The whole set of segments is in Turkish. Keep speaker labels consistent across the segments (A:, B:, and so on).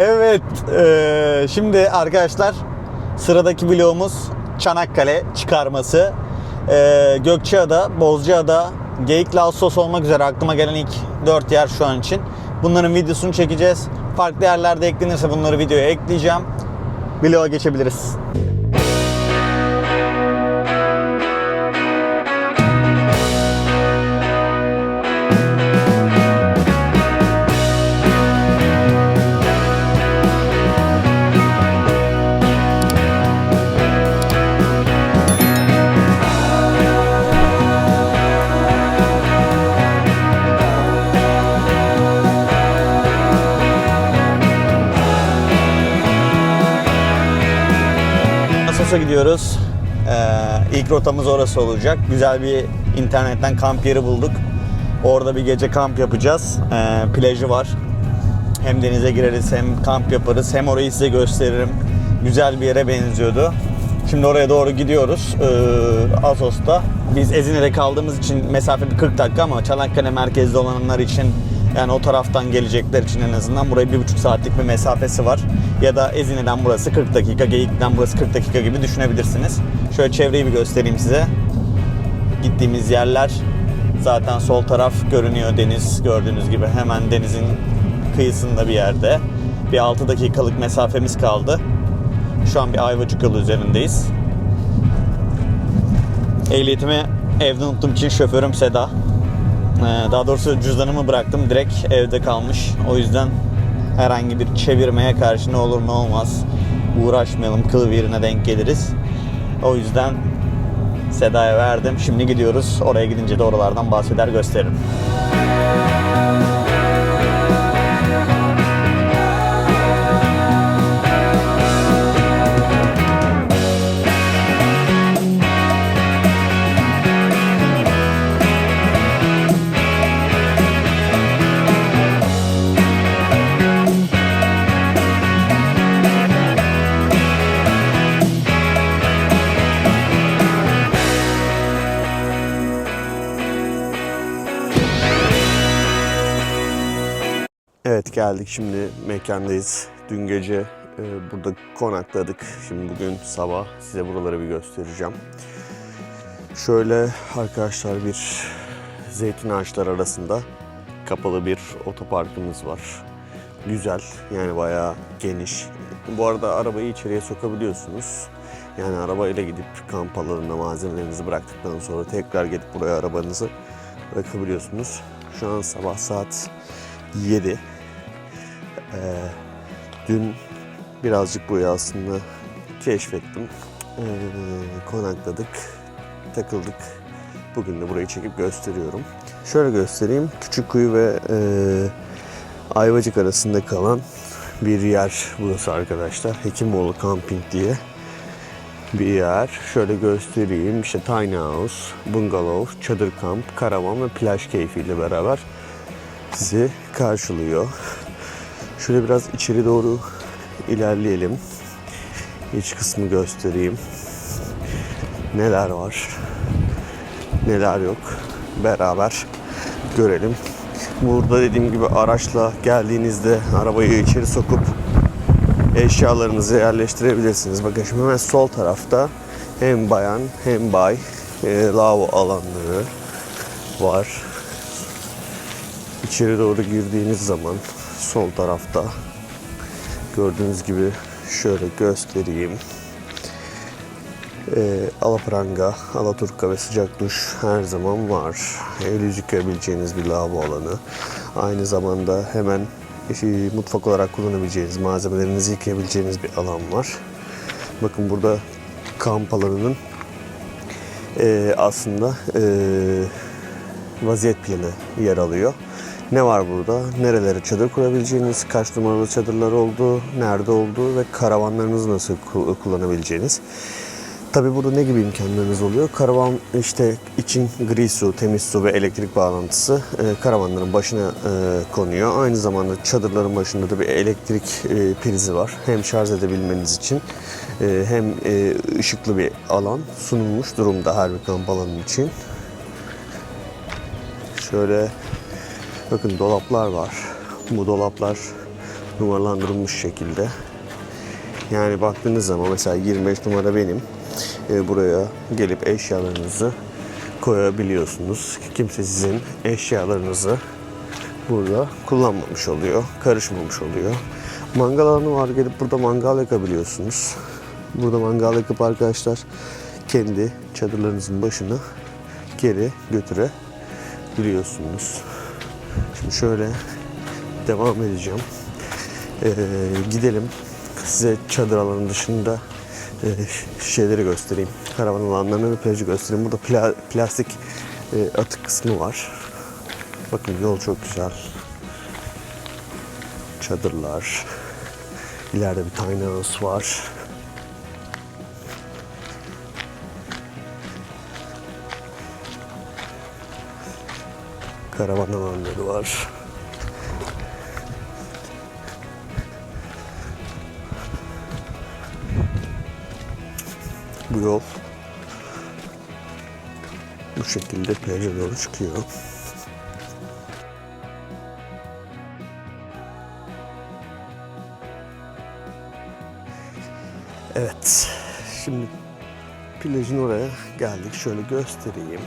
A: Evet, eee, şimdi arkadaşlar sıradaki vlogumuz Çanakkale çıkarması. Eee Gökçeada, Bozcaada, Geyikli Ağustos olmak üzere aklıma gelen ilk 4 yer şu an için. Bunların videosunu çekeceğiz. Farklı yerlerde eklenirse bunları videoya ekleyeceğim. Vloga geçebiliriz. Asos'a gidiyoruz. Ee, ilk rotamız orası olacak. Güzel bir internetten kamp yeri bulduk. Orada bir gece kamp yapacağız. Ee, plajı var. Hem denize gireriz hem kamp yaparız. Hem orayı size gösteririm. Güzel bir yere benziyordu. Şimdi oraya doğru gidiyoruz. Ee, Asos'ta. Biz Ezine'de kaldığımız için mesafe bir 40 dakika ama Çanakkale merkezde olanlar için yani o taraftan gelecekler için en azından buraya bir buçuk saatlik bir mesafesi var. Ya da Ezine'den burası 40 dakika, Geyik'ten burası 40 dakika gibi düşünebilirsiniz. Şöyle çevreyi bir göstereyim size. Gittiğimiz yerler zaten sol taraf görünüyor deniz gördüğünüz gibi hemen denizin kıyısında bir yerde. Bir 6 dakikalık mesafemiz kaldı. Şu an bir Ayvacık yolu üzerindeyiz. Ehliyetimi evde unuttuğum için şoförüm Seda. Ee, Daha doğrusu cüzdanımı bıraktım direkt evde kalmış. O yüzden herhangi bir çevirmeye karşı ne olur ne olmaz uğraşmayalım kıl birine denk geliriz. O yüzden Seda'ya verdim. Şimdi gidiyoruz. Oraya gidince de oralardan bahseder gösteririm.
B: Geldik şimdi mekandayız. Dün gece e, burada konakladık. Şimdi bugün sabah size buraları bir göstereceğim. Şöyle arkadaşlar bir zeytin ağaçları arasında kapalı bir otoparkımız var. Güzel yani bayağı geniş. Bu arada arabayı içeriye sokabiliyorsunuz. Yani arabayla gidip kamp alanına malzemelerinizi bıraktıktan sonra tekrar gelip buraya arabanızı bırakabiliyorsunuz. Şu an sabah saat 7. Ee, dün birazcık burayı aslında keşfettim. Ee, konakladık, takıldık. Bugün de burayı çekip gösteriyorum. Şöyle göstereyim. Küçükkuyu ve e, Ayvacık arasında kalan bir yer burası arkadaşlar. Hekimoğlu Camping diye bir yer. Şöyle göstereyim. İşte tiny house, bungalow, çadır kamp, karavan ve plaj keyfiyle beraber sizi karşılıyor. Şöyle biraz içeri doğru ilerleyelim. İç kısmı göstereyim. Neler var, neler yok beraber görelim. Burada dediğim gibi araçla geldiğinizde arabayı içeri sokup eşyalarınızı yerleştirebilirsiniz. Bakın şimdi hemen sol tarafta hem bayan hem bay e, lavabo alanları var. İçeri doğru girdiğiniz zaman sol tarafta gördüğünüz gibi şöyle göstereyim. Ee, alapranga, alaturka ve sıcak duş her zaman var. El yüz yıkayabileceğiniz bir lavabo alanı. Aynı zamanda hemen e, mutfak olarak kullanabileceğiniz, malzemelerinizi yıkayabileceğiniz bir alan var. Bakın burada kamp alanının e, aslında e, vaziyet planı yer alıyor. Ne var burada? Nerelere çadır kurabileceğiniz, kaç numaralı çadırlar olduğu, nerede olduğu ve karavanlarınızı nasıl ku- kullanabileceğiniz. Tabi burada ne gibi imkanlarınız oluyor? Karavan işte için gri su, temiz su ve elektrik bağlantısı e, karavanların başına e, konuyor. Aynı zamanda çadırların başında da bir elektrik e, prizi var. Hem şarj edebilmeniz için e, hem e, ışıklı bir alan sunulmuş durumda her bir kamp alanı için. Şöyle bakın dolaplar var. Bu dolaplar numaralandırılmış şekilde. Yani baktığınız zaman mesela 25 numara benim. E, buraya gelip eşyalarınızı koyabiliyorsunuz. Kimse sizin eşyalarınızı burada kullanmamış oluyor, karışmamış oluyor. Mangal alanı var, gelip burada mangal yakabiliyorsunuz. Burada mangal yakıp arkadaşlar kendi çadırlarınızın başına geri götürebiliyorsunuz. Şimdi şöyle devam edeceğim. Ee, gidelim size çadır alanı dışında e, şeyleri göstereyim. Karavan alanlarını ve plajı göstereyim. Burada pla- plastik e, atık kısmı var. Bakın yol çok güzel. Çadırlar. İleride bir tiny house var. Karavan alanları var. Bu yol bu şekilde plaja doğru çıkıyor. Evet. Şimdi plajın oraya geldik. Şöyle göstereyim.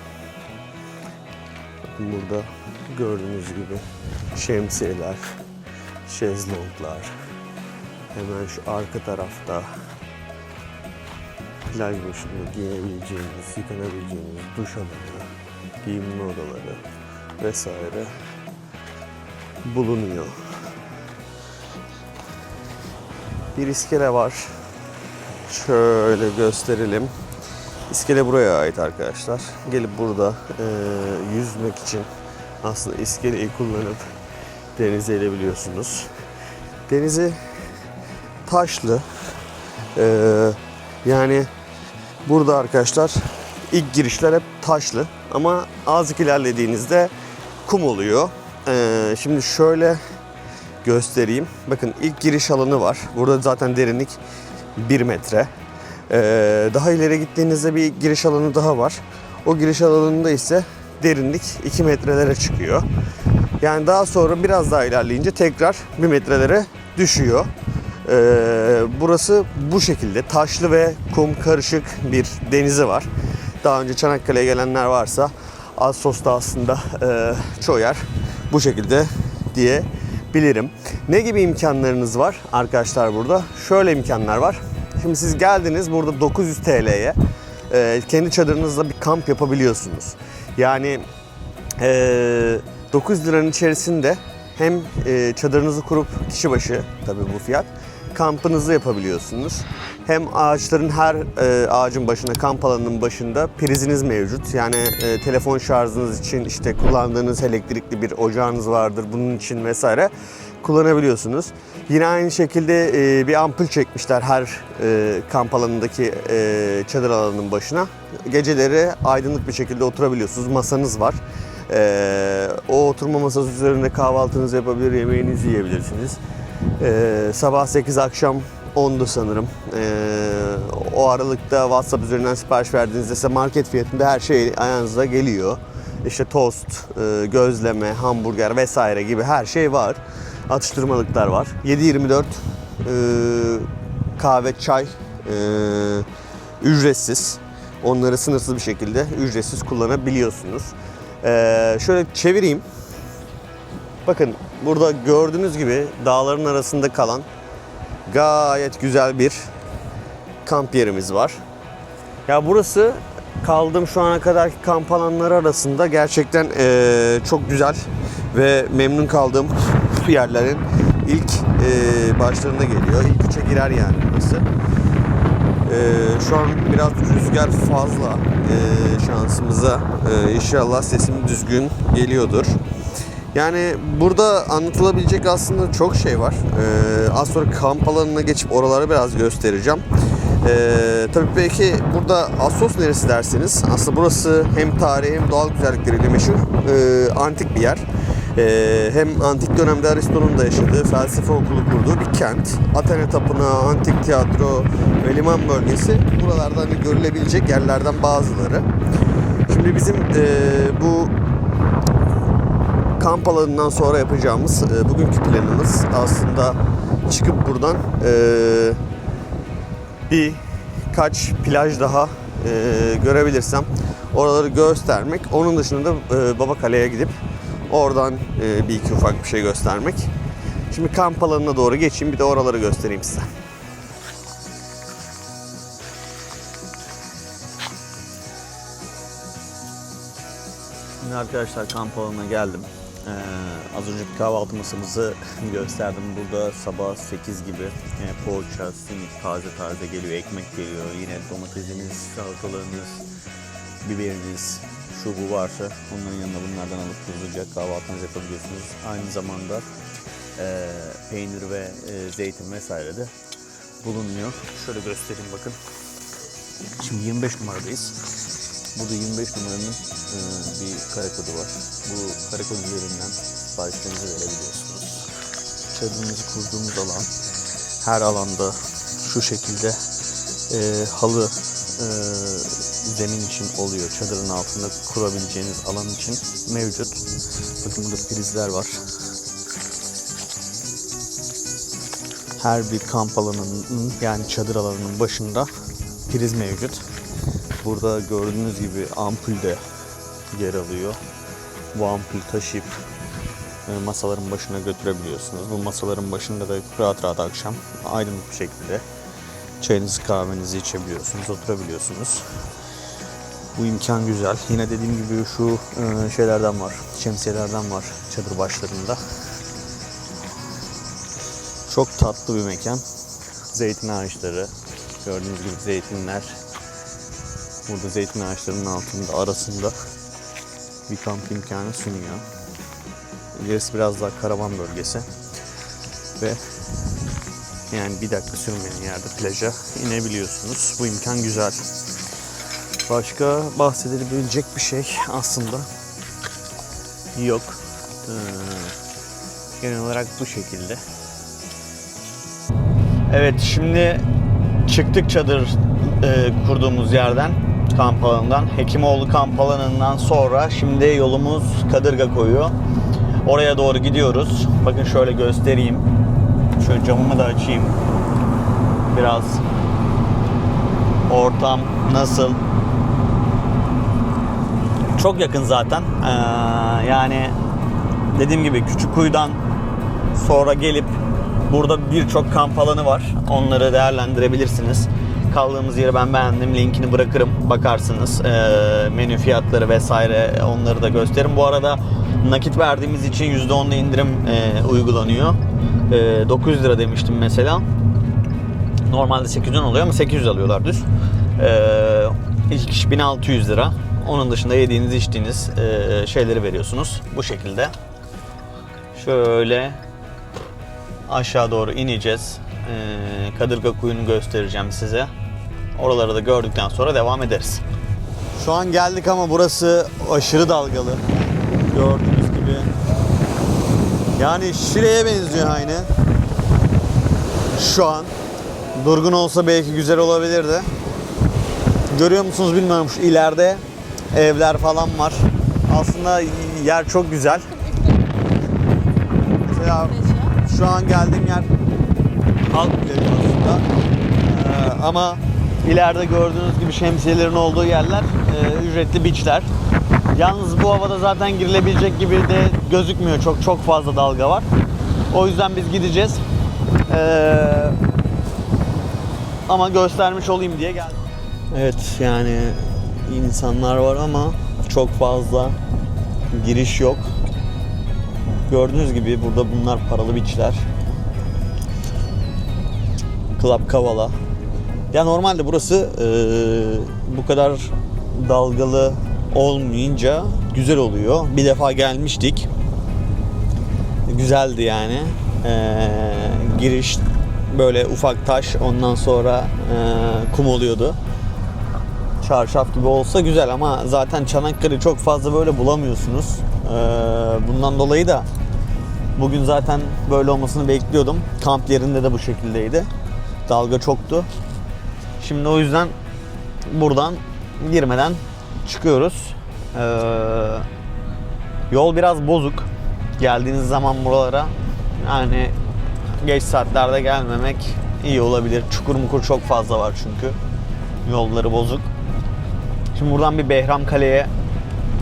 B: Burada gördüğünüz gibi şemsiyeler, şezlonglar. Hemen şu arka tarafta plaj başında giyinebileceğiniz, yıkanabileceğiniz duş alanı, giyinme odaları vesaire bulunuyor. Bir iskele var. Şöyle gösterelim. İskele buraya ait arkadaşlar. Gelip burada e, yüzmek için aslında iskeleyi kullanıp denize inebiliyorsunuz. Denizi taşlı. E, yani burada arkadaşlar ilk girişler hep taşlı ama azıcık ilerlediğinizde kum oluyor. E, şimdi şöyle göstereyim. Bakın ilk giriş alanı var. Burada zaten derinlik 1 metre. Ee, daha ileri gittiğinizde bir giriş alanı daha var. O giriş alanında ise derinlik 2 metrelere çıkıyor. Yani daha sonra biraz daha ilerleyince tekrar 1 metrelere düşüyor. Ee, burası bu şekilde taşlı ve kum karışık bir denizi var. Daha önce Çanakkale'ye gelenler varsa Assos'ta aslında e, çoğu yer bu şekilde diyebilirim. Ne gibi imkanlarınız var arkadaşlar burada? Şöyle imkanlar var. Şimdi siz geldiniz burada 900 TL'ye e, kendi çadırınızda bir kamp yapabiliyorsunuz. Yani e, 900 liranın içerisinde hem e, çadırınızı kurup kişi başı tabii bu fiyat kampınızı yapabiliyorsunuz. Hem ağaçların her e, ağacın başında, kamp alanının başında priziniz mevcut. Yani e, telefon şarjınız için işte kullandığınız elektrikli bir ocağınız vardır bunun için vesaire kullanabiliyorsunuz. Yine aynı şekilde e, bir ampul çekmişler her e, kamp alanındaki e, çadır alanının başına. Geceleri aydınlık bir şekilde oturabiliyorsunuz. Masanız var. E, o oturma masası üzerinde kahvaltınızı yapabilir, yemeğinizi yiyebilirsiniz. E, sabah 8 akşam 10'du sanırım. E, o aralıkta WhatsApp üzerinden sipariş verdiğinizde size market fiyatında her şey ayağınıza geliyor. İşte tost, e, gözleme, hamburger vesaire gibi her şey var. Atıştırmalıklar var. 7-24 e, kahve, çay e, ücretsiz. Onları sınırsız bir şekilde ücretsiz kullanabiliyorsunuz. E, şöyle çevireyim. Bakın burada gördüğünüz gibi dağların arasında kalan gayet güzel bir kamp yerimiz var. Ya burası kaldığım şu ana kadarki kamp alanları arasında gerçekten eee, çok güzel ve memnun kaldığım yerlerin ilk eee, başlarına geliyor. İlk üçe girer yani burası. Eee, şu an biraz rüzgar fazla eee, şansımıza. Eee, inşallah sesim düzgün geliyordur. Yani burada anlatılabilecek aslında çok şey var. Ee, az sonra kamp alanına geçip oraları biraz göstereceğim. Ee, tabii belki burada Assos neresi dersiniz? Aslında burası hem tarihi hem doğal güzellikleriyle meşhur e, antik bir yer. Ee, hem antik dönemde Aristo'nun da yaşadığı, felsefe okulu kurduğu bir kent. Athena Tapınağı, antik tiyatro ve liman bölgesi buralarda hani görülebilecek yerlerden bazıları. Şimdi bizim e, bu
C: kamp alanından sonra yapacağımız e, bugünkü planımız aslında çıkıp buradan e, birkaç plaj daha e, görebilirsem oraları göstermek. Onun dışında da e, Baba Kale'ye gidip oradan e, bir iki ufak bir şey göstermek. Şimdi kamp alanına doğru geçeyim bir de oraları göstereyim size.
B: Şimdi arkadaşlar kamp alanına geldim. Ee, az önce bir kahvaltı masamızı gösterdim. Burada sabah 8 gibi e, poğaça, simit taze taze geliyor, ekmek geliyor. Yine domatesiniz, salatalarınız, biberiniz, şu bu varsa onların yanına bunlardan alıp hızlıca kahvaltınızı yapabiliyorsunuz. Aynı zamanda e, peynir ve e, zeytin vesaire de bulunuyor. Şöyle göstereyim bakın. Şimdi 25 numaradayız. Burada 25 numaranın e, bir kare kodu var. Bu kare kod üzerinden siparişlerinizi verebiliyorsunuz. Çadırınızı kurduğumuz alan her alanda şu şekilde e, halı e, zemin için oluyor. Çadırın altında kurabileceğiniz alan için mevcut. Bakın burada prizler var. Her bir kamp alanının yani çadır alanının başında priz mevcut. Burada gördüğünüz gibi ampul de yer alıyor. Bu ampul taşıyıp e, masaların başına götürebiliyorsunuz. Bu masaların başında da rahat rahat akşam aydınlık bir şekilde çayınızı kahvenizi içebiliyorsunuz, oturabiliyorsunuz. Bu imkan güzel. Yine dediğim gibi şu e, şeylerden var, şemsiyelerden var çadır başlarında. Çok tatlı bir mekan. Zeytin ağaçları, gördüğünüz gibi zeytinler. Burada zeytin ağaçlarının altında arasında bir kamp imkanı sunuyor. İlerisi biraz daha karavan bölgesi. Ve yani bir dakika sürmeyen yerde plaja inebiliyorsunuz. Bu imkan güzel. Başka bahsedilebilecek bir şey aslında yok. Ee, genel olarak bu şekilde. Evet şimdi çıktık çadır e, kurduğumuz yerden kamp alanından. Hekimoğlu kamp alanından sonra şimdi yolumuz Kadırga koyuyor. Oraya doğru gidiyoruz. Bakın şöyle göstereyim. Şöyle camımı da açayım. Biraz ortam nasıl? Çok yakın zaten. Ee, yani dediğim gibi küçük kuyudan sonra gelip burada birçok kamp alanı var. Onları değerlendirebilirsiniz. Kaldığımız yeri ben beğendim. Linkini bırakırım. Bakarsınız. Ee, menü fiyatları vesaire onları da gösteririm. Bu arada nakit verdiğimiz için %10'la indirim e, uygulanıyor. E, 900 lira demiştim mesela. Normalde 810 oluyor ama 800 alıyorlar düz. Ee, ilk kişi 1600 lira. Onun dışında yediğiniz içtiğiniz e, şeyleri veriyorsunuz. Bu şekilde. Şöyle aşağı doğru ineceğiz. Ee, Kadırga kuyunu göstereceğim size. Oraları da gördükten sonra devam ederiz. Şu an geldik ama burası aşırı dalgalı. Gördüğünüz gibi. Yani Şile'ye benziyor aynı. Şu an. Durgun olsa belki güzel olabilirdi. Görüyor musunuz bilmiyorum şu ileride evler falan var. Aslında yer çok güzel. Mesela şu an geldiğim yer halk plajı aslında. Ee, ama ileride gördüğünüz gibi şemsiyelerin olduğu yerler e, ücretli beachler. Yalnız bu havada zaten girilebilecek gibi de gözükmüyor. Çok çok fazla dalga var. O yüzden biz gideceğiz. Ee, ama göstermiş olayım diye geldim. Evet yani insanlar var ama çok fazla giriş yok. Gördüğünüz gibi burada bunlar paralı beachler. Club Kavala. Ya normalde burası eee, bu kadar dalgalı olmayınca güzel oluyor. Bir defa gelmiştik. Güzeldi yani. Eee, giriş böyle ufak taş ondan sonra eee, kum oluyordu. Çarşaf gibi olsa güzel ama zaten Çanakkale çok fazla böyle bulamıyorsunuz. Eee, bundan dolayı da bugün zaten böyle olmasını bekliyordum. Kamp yerinde de bu şekildeydi. Dalga çoktu. Şimdi o yüzden buradan girmeden çıkıyoruz. Ee, yol biraz bozuk. geldiğiniz zaman buralara yani geç saatlerde gelmemek iyi olabilir. Çukur mukur çok fazla var çünkü. Yolları bozuk. Şimdi buradan bir Behram Kale'ye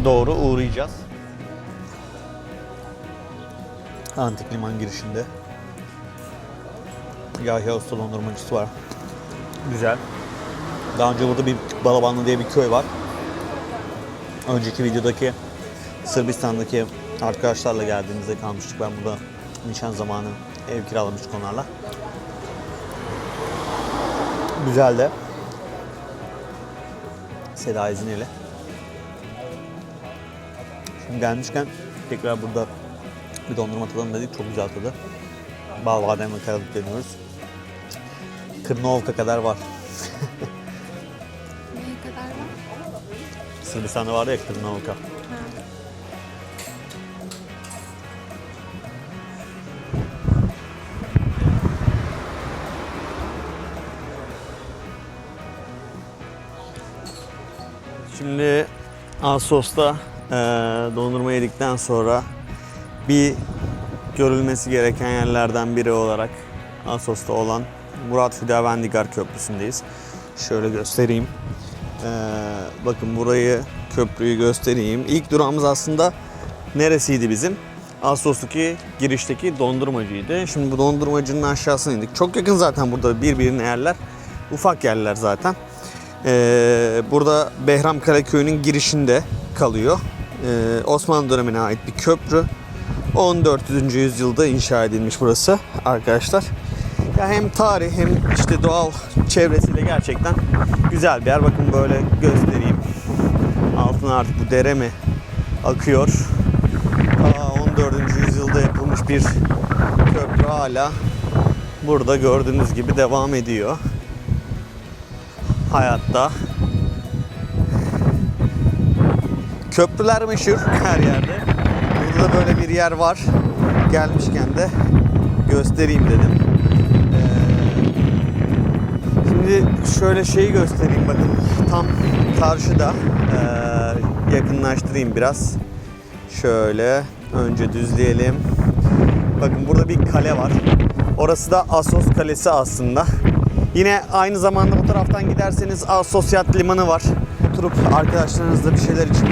B: doğru uğrayacağız. Antik liman girişinde. Yahya Usta dondurmacısı var. Güzel. Daha önce burada bir Balabanlı diye bir köy var. Önceki videodaki Sırbistan'daki arkadaşlarla geldiğimizde kalmıştık. Ben burada nişan zamanı ev kiralamıştık onlarla. Güzel de. Seda İzni'yle. Şimdi gelmişken tekrar burada bir dondurma tadalım dedik. Çok güzel tadı. Bal badem ve kayalık deniyoruz. Kırnovka kadar var.
A: Neye kadar var?
B: Sırbistan'da vardı ya Kırnovka. Şimdi Asos'ta eee dondurma yedikten sonra bir görülmesi gereken yerlerden biri olarak Asos'ta olan Murat Hüdavendigar Köprüsü'ndeyiz. Şöyle göstereyim. Eee, bakın burayı, köprüyü göstereyim. İlk durağımız aslında neresiydi bizim? Assos'taki girişteki dondurmacıydı. Şimdi bu dondurmacının aşağısına indik. Çok yakın zaten burada birbirine yerler. Ufak yerler zaten. Ee, burada Behramkale Köyü'nün girişinde kalıyor. Ee, Osmanlı dönemine ait bir köprü. 14. yüzyılda inşa edilmiş burası arkadaşlar. Ya hem tarih hem işte doğal çevresiyle gerçekten güzel bir yer. Bakın böyle göstereyim. Altına artık bu dere mi akıyor. Ta 14. yüzyılda yapılmış bir köprü hala burada gördüğünüz gibi devam ediyor. Hayatta. Köprüler meşhur her yerde. Burada da böyle bir yer var. Gelmişken de göstereyim dedim. Ee, Şimdi şöyle şeyi göstereyim bakın. Tam karşıda ee, yakınlaştırayım biraz. Şöyle önce düzleyelim. Bakın burada bir kale var. Orası da Assos Kalesi aslında. Yine aynı zamanda bu taraftan giderseniz Assos Yat Limanı var. Oturup arkadaşlarınızla bir şeyler için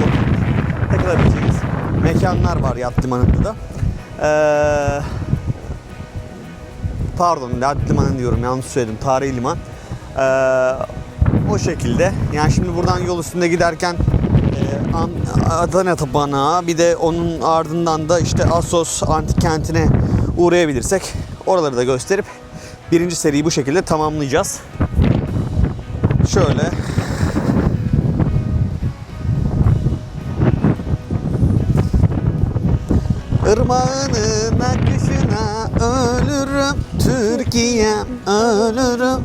B: takılabileceğiniz mekanlar var yat limanında da. Ee, pardon yat limanı diyorum yanlış söyledim. Tarihi liman. Ee, o şekilde. Yani şimdi buradan yol üstünde giderken e, An- Adana Tapınağı bir de onun ardından da işte Assos Antik Kenti'ne uğrayabilirsek oraları da gösterip birinci seriyi bu şekilde tamamlayacağız. Şöyle Irmağının akışına ölürüm Türkiye'm ölürüm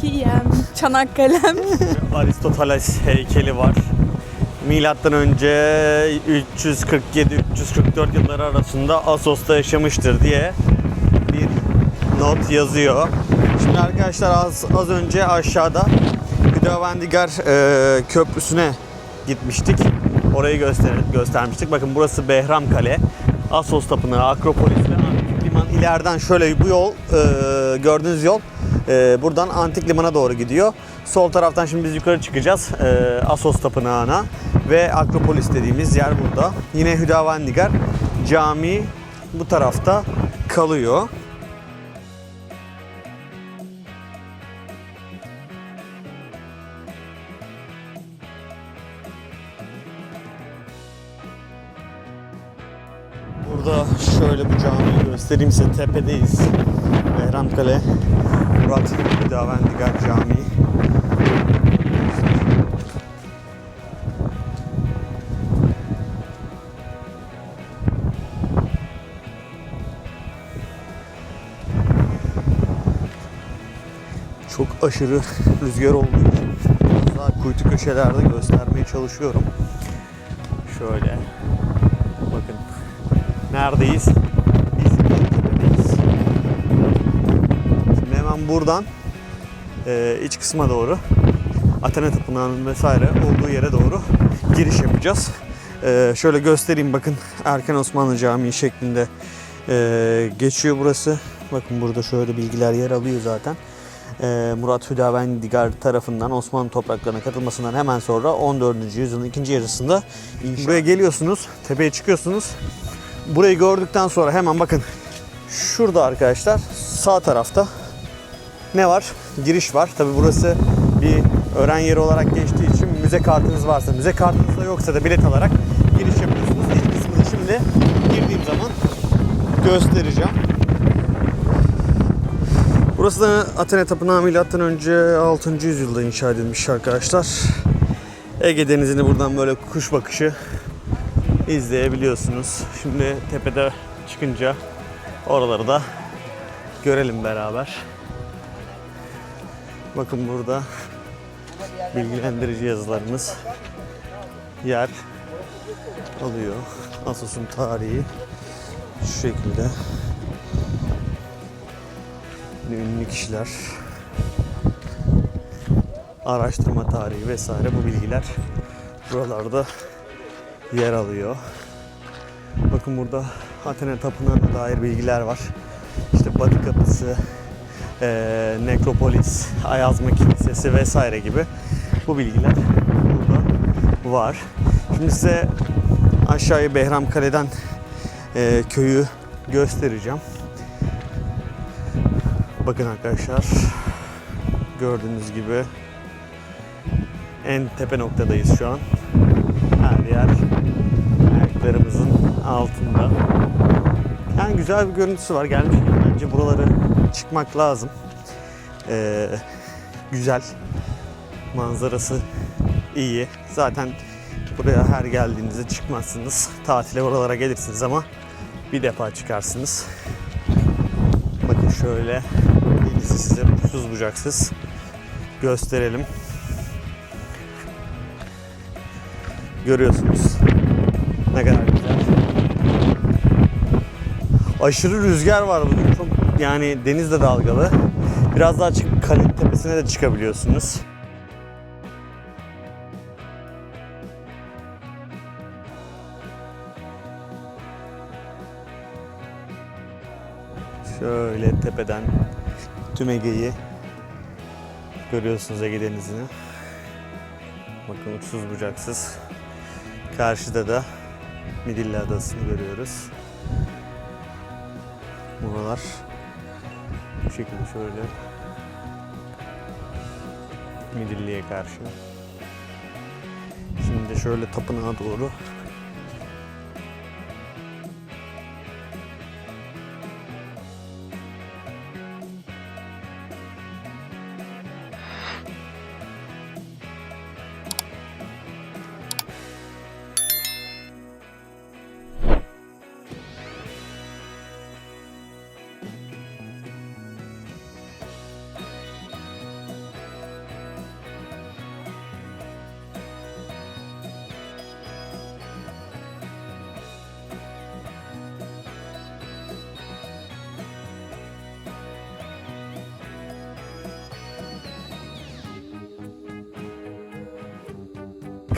A: Türkiye'm, Çanakkale'm.
B: Aristoteles heykeli var. Milattan önce 347-344 yılları arasında Asos'ta yaşamıştır diye bir not yazıyor. Şimdi arkadaşlar az, az önce aşağıda Hüdavendigar e, Köprüsü'ne gitmiştik. Orayı göster göstermiştik. Bakın burası Behram Kale. Assos Tapınağı, Akropolis Liman ileriden şöyle bu yol, e, gördüğünüz yol e, buradan Antik Liman'a doğru gidiyor. Sol taraftan şimdi biz yukarı çıkacağız e, Assos Tapınağı'na ve Akropolis dediğimiz yer burada. Yine Hüdavendigar Camii bu tarafta kalıyor. Göstereyim size tepedeyiz. Behramkale Murat Hüdavendigar Camii. Çok aşırı rüzgar olduğu için biraz daha kuytu köşelerde göstermeye çalışıyorum. Şöyle. Bakın. Neredeyiz? Buradan e, iç kısma doğru Athena Tapınağı'nın vesaire olduğu yere doğru giriş yapacağız. Ee, şöyle göstereyim bakın Erken Osmanlı Camii şeklinde ee, geçiyor burası. Bakın burada şöyle bilgiler yer alıyor zaten. Ee, Murat Hüdavendigar tarafından Osmanlı topraklarına katılmasından hemen sonra 14. yüzyılın ikinci yarısında buraya geliyorsunuz, tepeye çıkıyorsunuz. Burayı gördükten sonra hemen bakın şurada arkadaşlar sağ tarafta ne var? Giriş var. Tabi burası bir öğren yeri olarak geçtiği için müze kartınız varsa, müze kartınız da yoksa da bilet alarak giriş yapıyorsunuz. İlk kısmını şimdi girdiğim zaman göstereceğim. Burası da Athena Tapınağı milattan önce 6. yüzyılda inşa edilmiş arkadaşlar. Ege Denizi'ni buradan böyle kuş bakışı izleyebiliyorsunuz. Şimdi tepede çıkınca oraları da görelim beraber. Bakın burada bilgilendirici yazılarımız yer alıyor. Asos'un tarihi şu şekilde. Ünlü kişiler, araştırma tarihi vesaire bu bilgiler buralarda yer alıyor. Bakın burada Athena Tapınağı'na dair bilgiler var. İşte Batı Kapısı, eee, Nekropolis, Ayazma Kilisesi vesaire gibi bu bilgiler burada var. Şimdi size aşağıya Behram Kale'den eee, köyü göstereceğim. Bakın arkadaşlar gördüğünüz gibi en tepe noktadayız şu an. Her yer ayaklarımızın altında. Yani güzel bir görüntüsü var. Gelmişken bence buraları çıkmak lazım. Ee, güzel. Manzarası iyi. Zaten buraya her geldiğinizde çıkmazsınız. Tatile buralara gelirsiniz ama bir defa çıkarsınız. Bakın şöyle denizi size uçsuz bucaksız gösterelim. Görüyorsunuz. Ne kadar güzel. Aşırı rüzgar var bugün. Çok yani deniz de dalgalı. Biraz daha çık kale tepesine de çıkabiliyorsunuz. Şöyle tepeden tüm Ege'yi görüyorsunuz Ege Denizi'ni. Bakın uçsuz bucaksız. Karşıda da Midilli Adası'nı görüyoruz. Buralar bu şekilde şöyle Midilli'ye karşı. Şimdi şöyle tapınağa doğru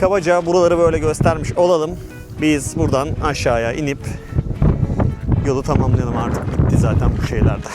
B: kabaca buraları böyle göstermiş olalım. Biz buradan aşağıya inip yolu tamamlayalım artık bitti zaten bu şeylerde.